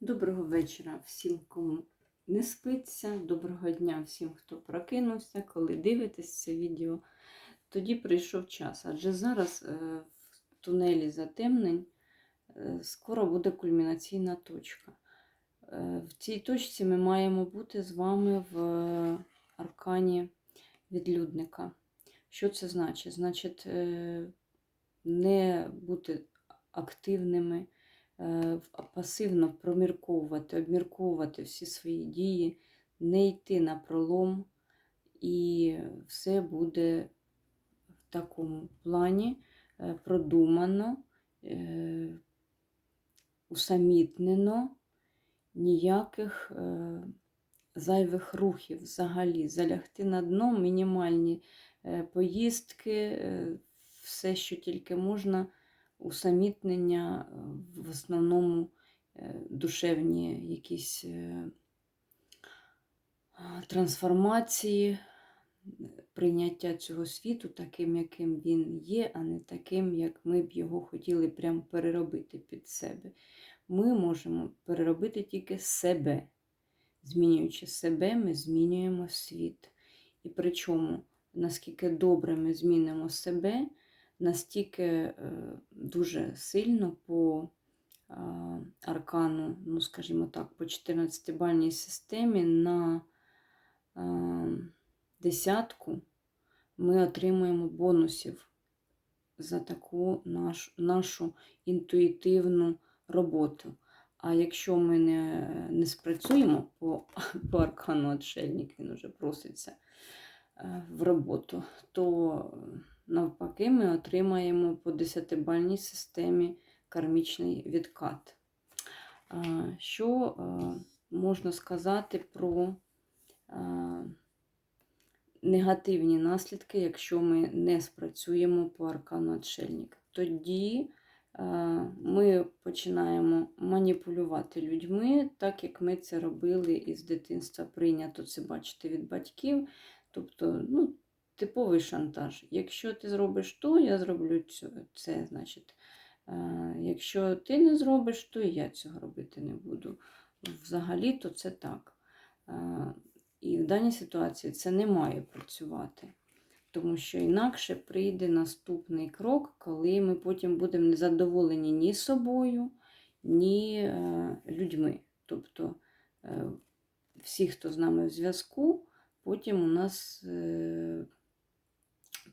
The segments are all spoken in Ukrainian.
Доброго вечора всім, кому не спиться. Доброго дня всім, хто прокинувся, коли дивитесь це відео. Тоді прийшов час. Адже зараз е, в тунелі затемнень е, скоро буде кульмінаційна точка. Е, В цій точці ми маємо бути з вами в аркані відлюдника. Що це значить? Значить, не бути активними пасивно промірковувати, обмірковувати всі свої дії, не йти на пролом, і все буде в такому плані е, продумано, е, усамітнено, ніяких е, зайвих рухів взагалі. Залягти на дно, мінімальні е, поїздки, е, все, що тільки можна усамітнення, е, в основному е, душевні якісь е, трансформації, прийняття цього світу таким, яким він є, а не таким, як ми б його хотіли прям переробити під себе. Ми можемо переробити тільки себе. Змінюючи себе, ми змінюємо світ. І причому, наскільки добре ми змінимо себе, настільки е, дуже сильно по аркану, ну, скажімо так, по 14-бальній системі на десятку ми отримуємо бонусів за таку наш, нашу інтуїтивну роботу. А якщо ми не, не спрацюємо по, по аркану отшельник, він вже проситься е, в роботу, то навпаки ми отримаємо по 10-бальній системі кармічний відкат. Що можна сказати про негативні наслідки, якщо ми не спрацюємо по аркану отшельника? Тоді ми починаємо маніпулювати людьми, так як ми це робили із дитинства. Прийнято це бачити від батьків. Тобто, ну, типовий шантаж. Якщо ти зробиш то, я зроблю це, значить. е, Якщо ти не зробиш, то і я цього робити не буду. Взагалі-то це так. Е, І в даній ситуації це не має працювати. Тому що інакше прийде наступний крок, коли ми потім будемо незадоволені ні собою, ні е, людьми. Тобто всі, хто з нами в зв'язку, потім у нас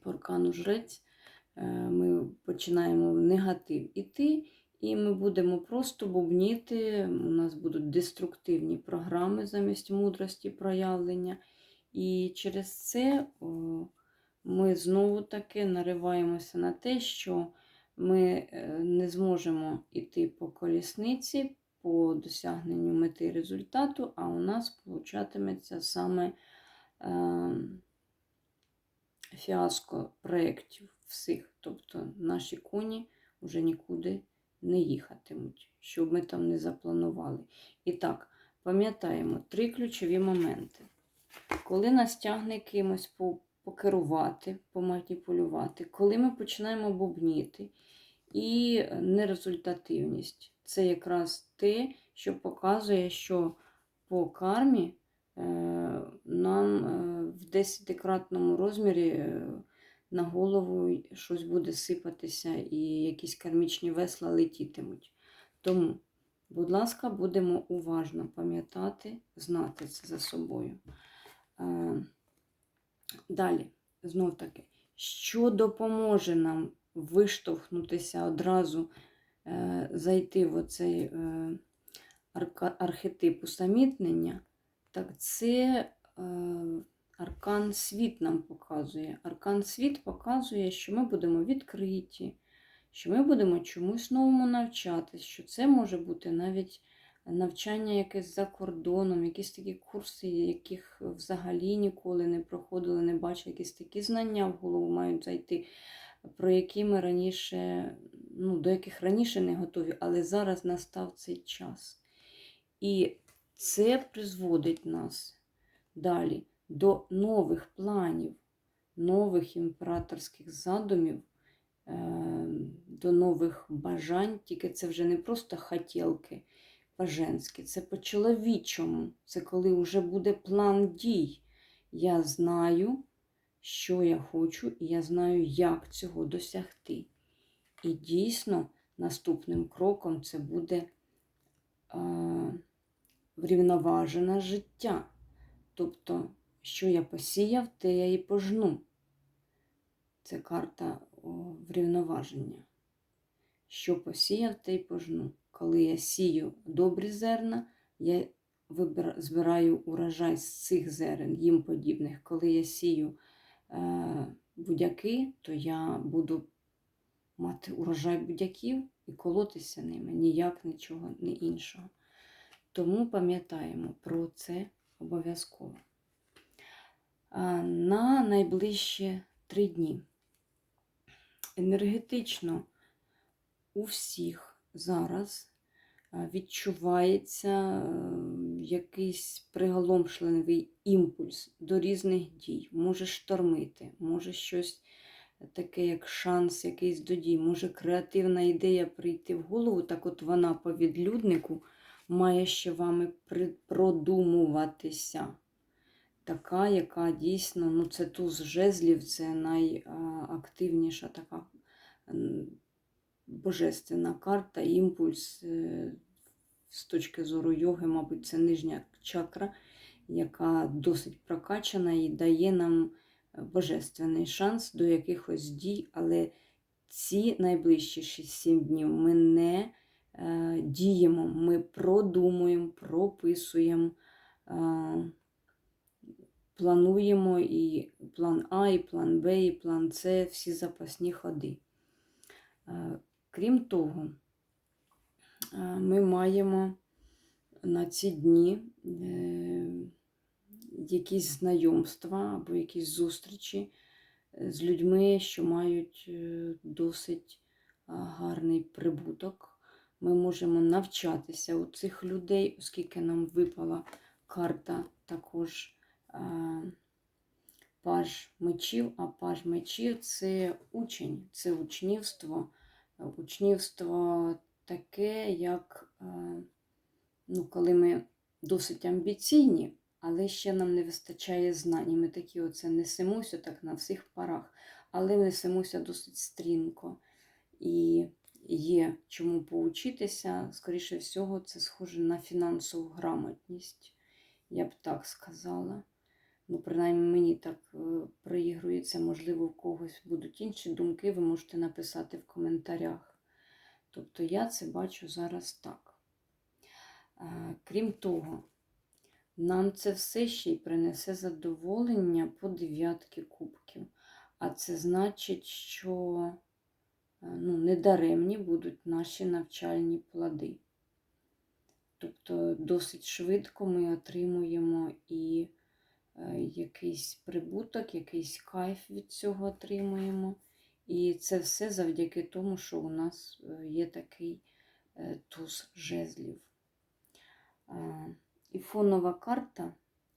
по аркану жрець е, ми починаємо в негатив іти, і ми будемо просто бубніти. У нас будуть деструктивні програми замість мудрості проявлення. І через це ми знову таки нариваємося на те, що ми е, не зможемо йти по колісниці, по досягненню мети результату, а у нас получатиметься саме е, фіаско проєктів всіх. Тобто наші коні вже нікуди не їхатимуть, щоб ми там не запланували. І так, пам'ятаємо три ключові моменти. Коли нас тягне кимось покерувати, поманіпулювати, коли ми починаємо бубніти і нерезультативність це якраз те, що показує, що по кармі. Е, на 10-кратному розмірі е, на голову щось буде сипатися і якісь кармічні весла летітимуть. Тому, будь ласка, будемо уважно пам'ятати, знати це за собою. Е, далі, знов таки, що допоможе нам виштовхнутися одразу, е, зайти в оцей архетип усамітнення, так це аркан світ нам показує. Аркан світ показує, що ми будемо відкриті, що ми будемо чомусь новому навчатись, що це може бути навіть навчання якесь за кордоном, якісь такі курси, яких взагалі ніколи не проходили, не бачили, якісь такі знання в голову мають зайти, про які ми раніше, ну, до яких раніше не готові, але зараз настав цей час. І це призводить нас далі до нових планів, нових імператорських задумів, е, до нових бажань, тільки це вже не просто хотілки, по-женськи, це по-чоловічому. Це коли вже буде план дій. Я знаю, що я хочу, і я знаю, як цього досягти. І дійсно, наступним кроком це буде а, врівноважене життя. Тобто, що я посіяв, те я і пожну. Це карта врівноваження. Що посіяв, те й пожну. Коли я сію добрі зерна, я збираю урожай з цих зерен, їм подібних. Коли я сію е, будяки, то я буду мати урожай будяків і колотися ними, ніяк нічого не іншого. Тому пам'ятаємо про це обов'язково. А, На найближчі три дні. Енергетично у всіх зараз відчувається е, якийсь приголомшлений імпульс до різних дій. Може штормити, може щось таке, як шанс якийсь до дій, може креативна ідея прийти в голову, так от вона по відлюднику має ще вами продумуватися. Така, яка дійсно, ну це туз жезлів, це найактивніша така божественна карта, імпульс е, з точки зору йоги, мабуть, це нижня чакра, яка досить прокачана і дає нам е, божественний шанс до якихось дій, але ці найближчі 6-7 днів ми не е, діємо, ми продумуємо, прописуємо. Плануємо і план А, і план Б, і план С, всі запасні ходи. Е, Крім того, е, ми маємо на ці дні е, якісь знайомства або якісь зустрічі з людьми, що мають досить гарний прибуток. Ми можемо навчатися у цих людей, оскільки нам випала карта також паж мечів, а паж мечів це учень, це учнівство. Учнівство таке, як е, ну, коли ми досить амбіційні, але ще нам не вистачає знань. І Ми такі оце несемося так на всіх парах, але несемося досить стрімко. І є чому поучитися. Скоріше всього, це схоже на фінансову грамотність, я б так сказала. Ну, принаймні, мені так е, проігрується, можливо, в когось будуть інші думки, ви можете написати в коментарях. Тобто я це бачу зараз так. Е, Крім того, нам це все ще й принесе задоволення по дев'ятки кубків. А це значить, що е, ну, недаремні будуть наші навчальні плоди. Тобто досить швидко ми отримуємо і якийсь прибуток, якийсь кайф від цього отримуємо. І це все завдяки тому, що у нас е, є такий е, туз жезлів. І фонова карта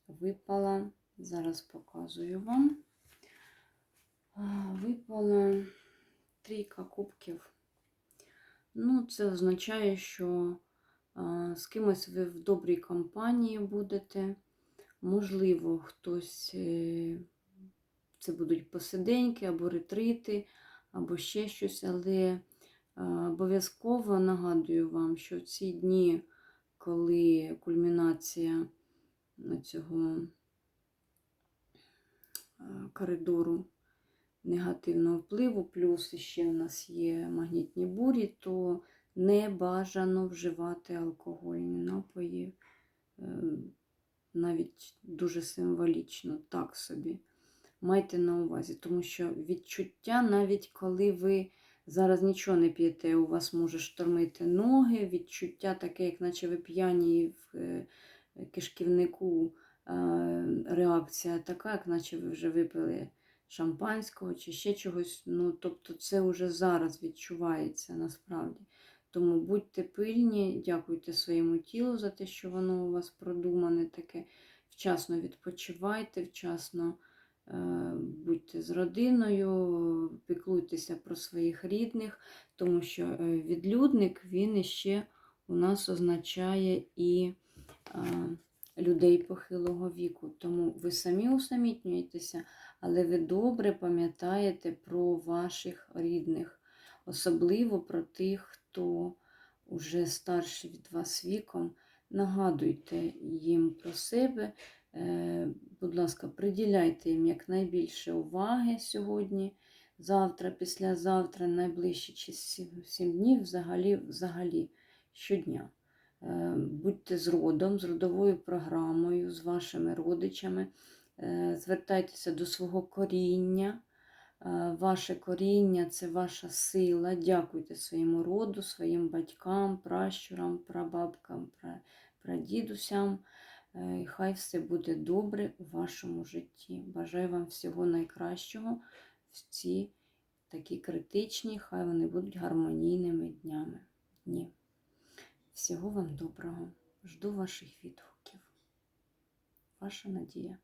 випала, зараз показую вам. Випала трійка кубків. Ну, це означає, що з кимось ви в добрій компанії будете. Можливо, хтось е, це будуть посиденьки або ретрити, або ще щось, але обов'язково нагадую вам, що в ці дні, коли кульмінація цього коридору негативного впливу, плюс ще в нас є магнітні бурі, то не бажано вживати алкогольні напої, е, навіть дуже символічно, так собі. Майте на увазі, тому що відчуття, навіть коли ви зараз нічого не п'єте, у вас може штормити ноги, відчуття таке, як наче ви п'яні в е, кишківнику, е, реакція така, як наче ви вже випили шампанського чи ще чогось. Ну, тобто це вже зараз відчувається насправді. Тому будьте пильні, дякуйте своєму тілу за те, що воно у вас продумане таке. Вчасно відпочивайте, вчасно е, будьте з родиною, піклуйтеся про своїх рідних, тому що е, відлюдник він іще у нас означає і а, людей похилого віку. Тому ви самі усамітнюєтеся, але ви добре пам'ятаєте про ваших рідних, особливо про тих, хто уже старший від вас віком. Нагадуйте їм про себе. Е, Будь ласка, приділяйте їм якнайбільше уваги сьогодні, завтра, післязавтра, найближчі чи сім, сім днів, взагалі, взагалі щодня. Е, Будьте з родом, з родовою програмою, з вашими родичами. Е, Звертайтеся до свого коріння. Е, Ваше коріння це ваша сила. Дякуйте своєму роду, своїм батькам, пращурам, прабабкам, прадідусям. Е, і Хай все буде добре у вашому житті. Бажаю вам всього найкращого в ці такі критичні, хай вони будуть гармонійними днями. Дні. Всього вам доброго. Жду ваших відгуків. Ваша Надія.